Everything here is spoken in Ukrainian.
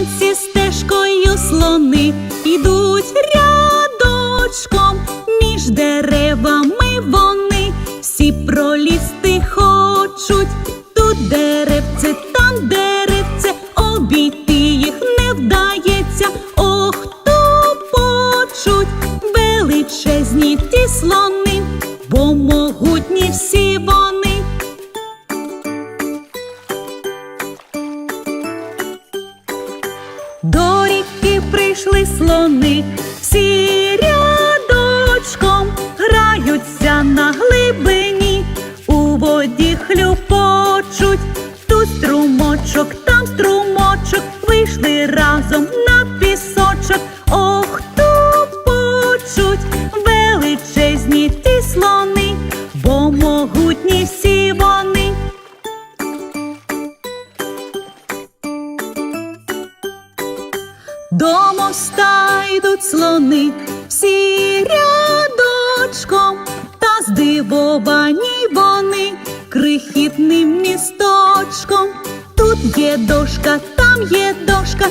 танці стежкою слони ідуть рядочком між деревами вони всі пролізти хочуть. Тут деревце, там деревце, обійти їх не вдається. Ох, хто почуть величезні ті слони, бо могутні всі До ріки прийшли слони, всі рядочком граються на глибині, у воді хлюпочуть, тут струмочок, До моста йдуть слони, всі рядочком, та здивовані вони крихітним місточком. Тут є дошка, там є дошка,